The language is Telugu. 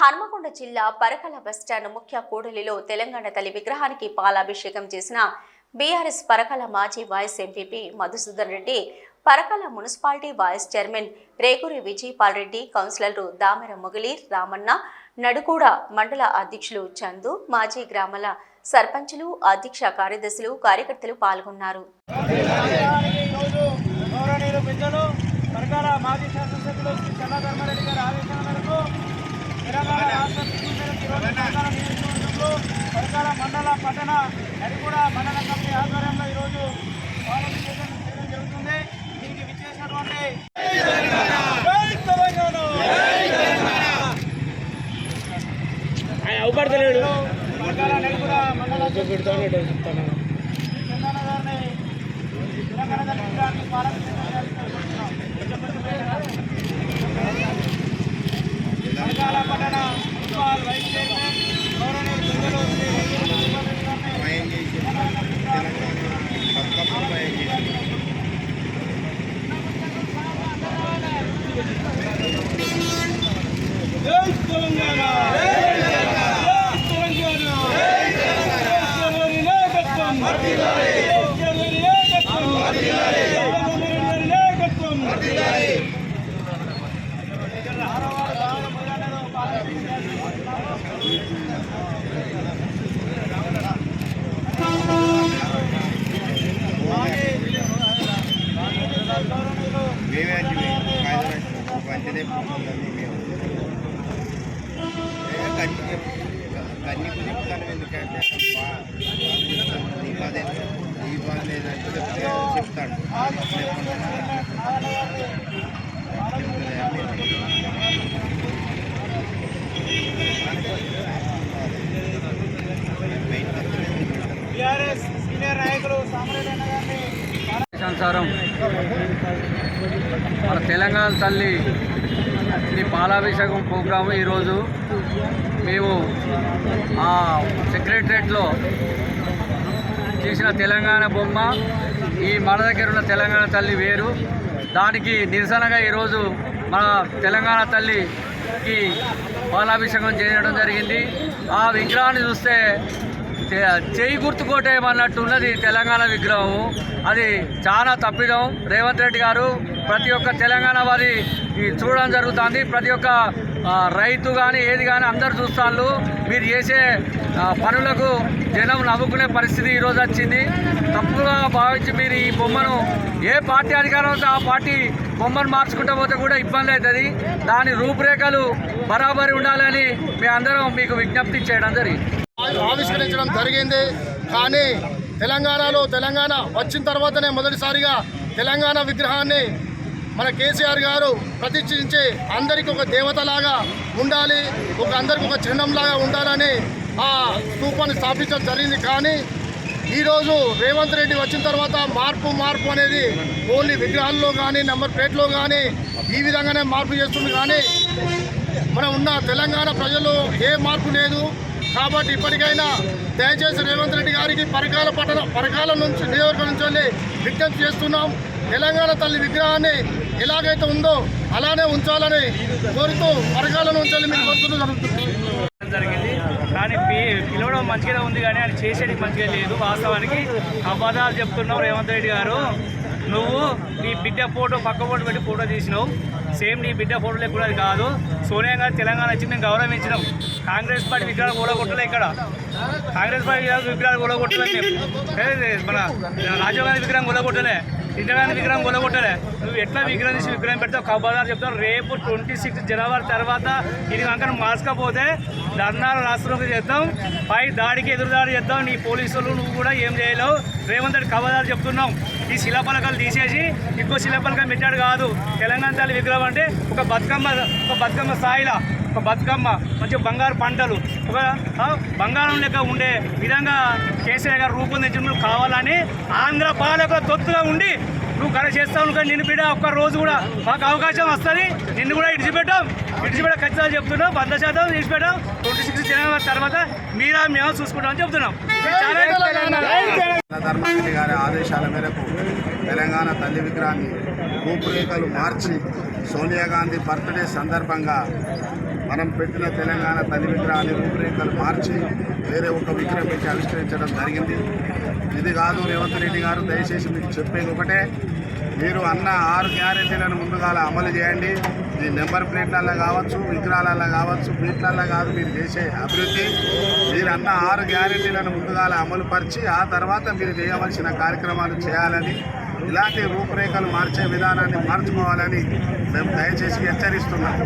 హన్మకొండ జిల్లా పరకల బస్టాండ్ ముఖ్య కూడలిలో తెలంగాణ తల్లి విగ్రహానికి పాలాభిషేకం చేసిన బీఆర్ఎస్ పరకల మాజీ vice MPP Madhusudan Reddy Parakala municipality vice chairman Reguri Vijayapal Reddy కౌన్సిలర్లు దామెర మొగిలి రామన్న నడుకూడ మండల అధ్యక్షులు చందు మాజీ గ్రామాల సర్పంచులు అధ్యక్ష కార్యదర్శులు కార్యకర్తలు పాల్గొన్నారు. మాజీ శాసనసభ్యులు శ్రీ చల్లా ధర్మారెడ్డి గారి ఆదేశాల మేరకు తెలంగాణ రాష్ట్ర నియోజకవర్గంలో మండల పట్టణ నడిగూడ మండల కమిటీ ఆధ్వర్యంలో ఈరోజు చేయడం జరుగుతుంది దీనికి విచ్చేసినటువంటి జై నడిగూడ మండల తెలంగాణ గారిని తెలంగాణ గారి విగ్రహాన్ని పాలాభిషేకం పట్టణ మున్సిపల్ వైస్ చైర్మన్ గౌరవనీయులు పెద్దలు శ్రీ రేగూరి విజయపాల్ రెడ్డి గారిని జై తెలంగాణ జై తెలంగాణ జై నాయకత్వం జై నాయకత్వం జై నాయకత్వం మేమే అంటే మేము మేము కన్ని చెప్తాను ఎందుకంటే ఈ బాధ బాధ లేదంటే చెప్తే చెప్తాడు సంసారం మన తెలంగాణ తల్లి ఈ పాలాభిషేకం ప్రోగ్రాము ఈరోజు. మేము ఆ సెక్రటరేట్లో చేసిన తెలంగాణ బొమ్మ ఈ మన దగ్గర ఉన్న తెలంగాణ తల్లి వేరు. దానికి నిరసనగా ఈరోజు మన తెలంగాణ తల్లికి పాలాభిషేకం చేయడం జరిగింది. ఆ విగ్రహాన్ని చూస్తే చేయి గుర్తుకోటేమన్నట్టు ఉన్నది తెలంగాణ విగ్రహం అది చాలా తప్పిదం. రేవంత్ రెడ్డి గారు ప్రతి ఒక్క తెలంగాణ వారి చూడడం జరుగుతుంది. ప్రతి ఒక్క రైతు కానీ ఏది కానీ అందరు చూస్తాళ్ళు మీరు చేసే పనులకు జనం నవ్వుకునే పరిస్థితి ఈరోజు వచ్చింది. తప్పుగా భావించి మీరు ఈ బొమ్మను ఏ పార్టీ అధికారం ఆ పార్టీ బొమ్మను మార్చుకుంటూ పోతే కూడా ఇబ్బంది అవుతుంది. దాని రూపురేఖలు బరాబరి ఉండాలని మీ అందరం మీకు విజ్ఞప్తి చేయడం జరిగింది. ఆవిష్కరించడం జరిగింది. కానీ తెలంగాణలో తెలంగాణ వచ్చిన తర్వాతనే మొదటిసారిగా తెలంగాణ విగ్రహాన్ని మన కేసీఆర్ గారు ప్రతిష్ఠించి అందరికీ ఒక దేవతలాగా ఉండాలి ఒక అందరికి ఒక చిహ్నంలాగా ఉండాలని ఆ స్థూపాన్ని స్థాపించడం జరిగింది. కానీ ఈరోజు రేవంత్ రెడ్డి వచ్చిన తర్వాత మార్పు మార్పు అనేది ఓన్లీ విగ్రహాల్లో కానీ నెంబర్ ప్లేట్లో కానీ ఈ విధంగానే మార్పు చేస్తుంది. కానీ మనం ఉన్న తెలంగాణ ప్రజల్లో ఏ మార్పు లేదు. కాబట్టి ఇప్పటికైనా దయచేసి రేవంత్ రెడ్డి గారికి పరకాల పట్టణ పరకాల నుంచి నియోజకవర్గం నుంచి వెళ్ళి విజ్ఞప్తి చేస్తున్నాం. తెలంగాణ తల్లి విగ్రహాన్ని ఎలాగైతే ఉందో అలానే ఉంచాలని కోరుతూ పరకాల నుంచి మీరు కోరుతూ జరుగుతుంది. జరిగింది. కానీ పిలవడం మంచిగానే ఉంది కానీ ఆయన చేసేది మంచిగా లేదు. వాస్తవానికి అబద్ధాలు చెప్తున్నావు రేవంత్ రెడ్డి గారు. నువ్వు నీ బిడ్డ ఫోటో పక్క ఫోటో పెట్టి ఫోటో తీసినావు. సేమ్ నీ బిడ్డ ఫోటో లేకుండా అది కాదు. సోనియా గారు తెలంగాణ వచ్చి మేము గౌరవించినాం. కాంగ్రెస్ పార్టీ విగ్రహాలు కూడగొట్టలే ఇక్కడ. కాంగ్రెస్ పార్టీ విగ్రహాలు కూడా మన రాజీవ్ గాంధీ విగ్రహం కూడగొట్టలే. ఇందిరాగాంధీ విగ్రహం కొలగొట్టలే నువ్వు ఎట్లా విగ్రహం తీసి విగ్రహం పెడతావు? కబాదారు చెప్తావు రేపు ట్వంటీ సిక్స్ జనవరి తర్వాత ఇది కనుక మార్చకపోతే ధర్నాలు రాష్ట్రంలో చేద్దాం. పై దాడికి ఎదురు దాడి చేద్దాం. నీ పోలీసులు నువ్వు కూడా ఏం చేయలేవు. రేవంత్ రెడ్డి కబాదారు చెప్తున్నాం. ఈ శిలాపలకాలు తీసేసి ఇంకో శిలాపలకం పెట్టాడు కాదు. తెలంగాణ తల్లి విగ్రహం అంటే ఒక బతుకమ్మ ఒక బతుకమ్మ స్థాయిలో ఒక బతుకమ్మ మంచి బంగారు పంటలు ఒక బంగారం లెక్క ఉండే విధంగా కేసీఆర్ గారు రూపొందించిన కావాలని ఆంధ్ర పాలకుల తొత్తుగా ఉండి నువ్వు కరెక్ట్ చేస్తావు కానీ నిన్ను బిడ్డ ఒక్క రోజు కూడా మాకు అవకాశం వస్తుంది. నిన్ను కూడా ఇడిచిపెట్టాం ఇడిచిపెట్ట ఖచ్చితంగా చెప్తున్నాం. వంద శాతం ఇడిచిపెట్టాం ట్వంటీ సిక్స్ జనవరి తర్వాత మీరా మేము చూసుకుంటామని చెప్తున్నాం. గారి ఆదేశాల మేరకు తెలంగాణ తల్లి విగ్రహాన్ని రూపురేఖలు మార్చి సోనియా గాంధీ బర్త్డే సందర్భంగా మనం పెట్టిన తెలంగాణ తల్లి విగ్రహాన్ని రూపురేఖలు మార్చి వేరే ఒక విగ్రహం పెట్టి ఆవిష్కరించడం జరిగింది. ఇది కాదు రేవంత్ రెడ్డి గారు దయచేసి మీకు చెప్పేది ఒకటే. మీరు అన్న ఆరు గ్యారెంటీలను ముందుగా అమలు చేయండి. మీ నెంబర్ ప్లేట్లలో కావచ్చు విగ్రహాలలో కావచ్చు ప్లేట్లలో కాదు మీరు చేసే అభివృద్ధి. మీరు అన్న ఆరు గ్యారెంటీలను ముందుగా అమలు పరిచి ఆ తర్వాత మీరు చేయవలసిన కార్యక్రమాలు చేయాలని ఇలాంటి రూపురేఖలు మార్చే విధానాన్ని మార్చుకోవాలని మేము దయచేసి హెచ్చరిస్తున్నాం.